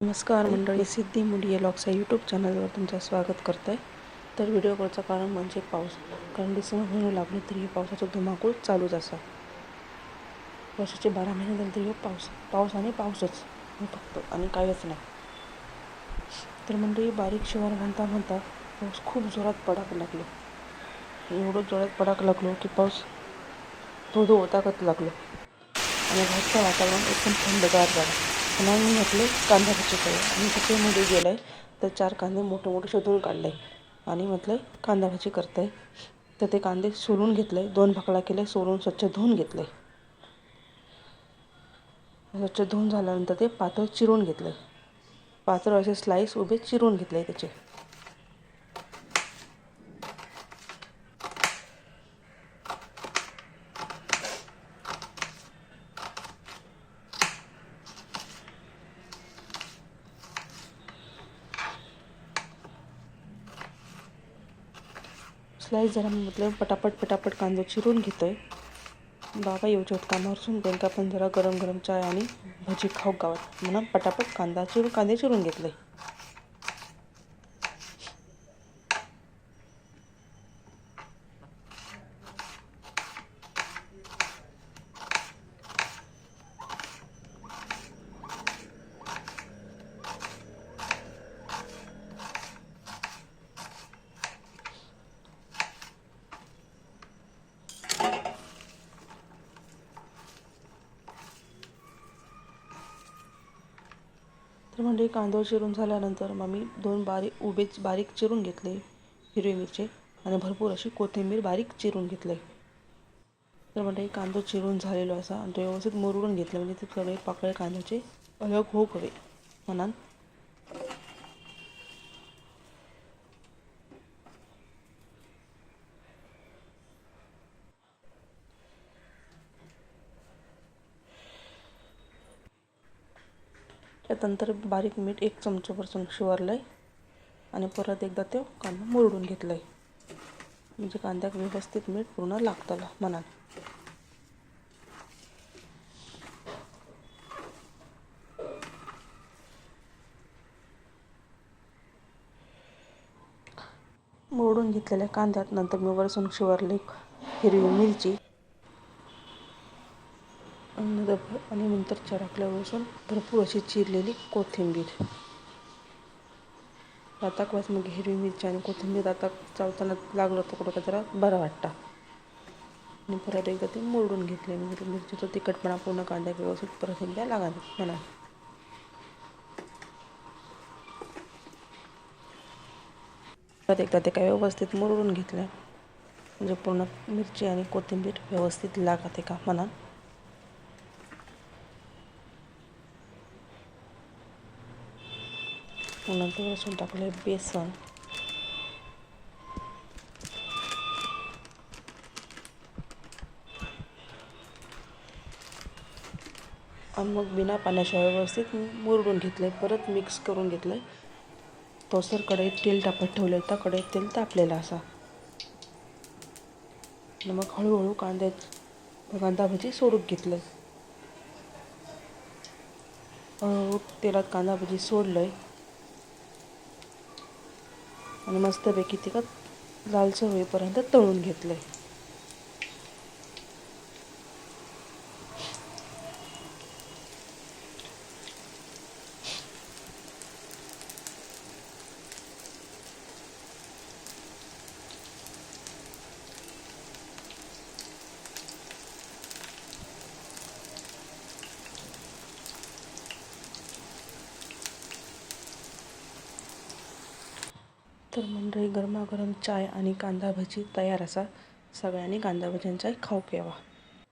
नमस्कार मंडळी सिद्धी मुली लॉक्स या यूट्यूब चॅनलवर तुमचं स्वागत करत आहे तर व्हिडिओ करचं कारण म्हणजे पाऊस. कारण डिसेंबर होऊ लागले तरी पावसाचा धुमाकूळ चालूच असा वर्षाचे बारा महिने झाले तरी पाऊस पाऊस आणि पाऊसच. फक्त आणि काहीच नाही. तर मंडळी बारीक शिवार म्हणता म्हणता पाऊस खूप जोरात पडाक लागलो. एवढं जोरात पडाक लागलो की पाऊस थोडं ओताकत लागलो. आणि घरचं वातावरण एकदम थंडगार झालं. मग मी म्हटले कांदा भजी करूया मी त्याच्यामध्ये गेलं आहे तर चार कांदे मोठे मोठे शोधून काढले. आणि म्हटलं कांदा भाजी करत आहे तर ते कांदे सोलून घेतले. दोन भाकळा केले सोलून स्वच्छ धुवून घेतले. स्वच्छ धुवून झाल्यानंतर ते पातळ चिरून घेतलं. पातळ असे स्लाईस उभे चिरून घेतले त्याचे. स्लाईस जरा म्हटलं पटापट पटापट कांदे चिरून घेतो आहे बाबा येऊ आहेत कामावरसून का पण जरा गरम गरम चाय आणि भजी खाऊ गावात म्हणून पटापट कांदा चिरून कांदे चिरून घेतले. तर म्हणजे कांदा चिरून झाल्यानंतर मग मी दोन बारीक उभेच बारीक चिरून घेतले हिरवी मिरची आणि भरपूर अशी कोथिंबीर बारीक चिरून घेतले. तर म्हणजे कांदा चिरून झालेलो असा आणि तो व्यवस्थित मुरडून घेतला. म्हणजे ते सगळे पाकळे कांद्याचे अलग होऊ हवे म्हणून त्यानंतर बारीक मीठ एक चमचापासून शिवरलं आहे आणि परत एकदा ते कांदा मुरडून घेतलं आहे म्हणजे कांद्याक व्यवस्थित मीठ पूर्ण लागतलं मनात मोडून घेतलेल्या कांद्यात नंतर मी वरसून शिवरले हिरवी मिरची. आणि नंतर आणि नंतर चराकल्यापासून भरपूर अशी चिरलेली कोथिंबीर. आता वाज मग हिरवी मिरची आणि कोथिंबीर आता चावताना लागलं तर कुठं जरा बरं वाटतं. आणि परत एकदा ते मोडून घेतले. म्हणजे मिरचीचा तिखटपणा पूर्ण कांदा व्यवस्थित परत एकदा लागा म्हणा. परत एकदा ते काय व्यवस्थित मुरडून घेतलं. म्हणजे पूर्ण मिरची आणि कोथिंबीर व्यवस्थित लागते का म्हणा. नंतर लसूण टाकले बेसन आणि मग बिना पाण्याशिवाय व्यवस्थित मुरडून घेतले परत मिक्स करून घेतलंय. तो सर कढईत तेल टाकत ठेवलं त्या कढईत तेल तापलेलं असा. आणि मग हळूहळू कांद्यात कांदा भजी सोडून घेतलं हळूहळू तेलात कांदा भजी सोडलं आहे आणि मस्तपैकी तिखट लालसर होईपर्यंत तळून घेतलं आहे तर मंडळी गरमागरम चाय आणि कांदा भजी तयार असा. सगळ्यांनी कांदा भज्यांचा खाऊ घ्यावा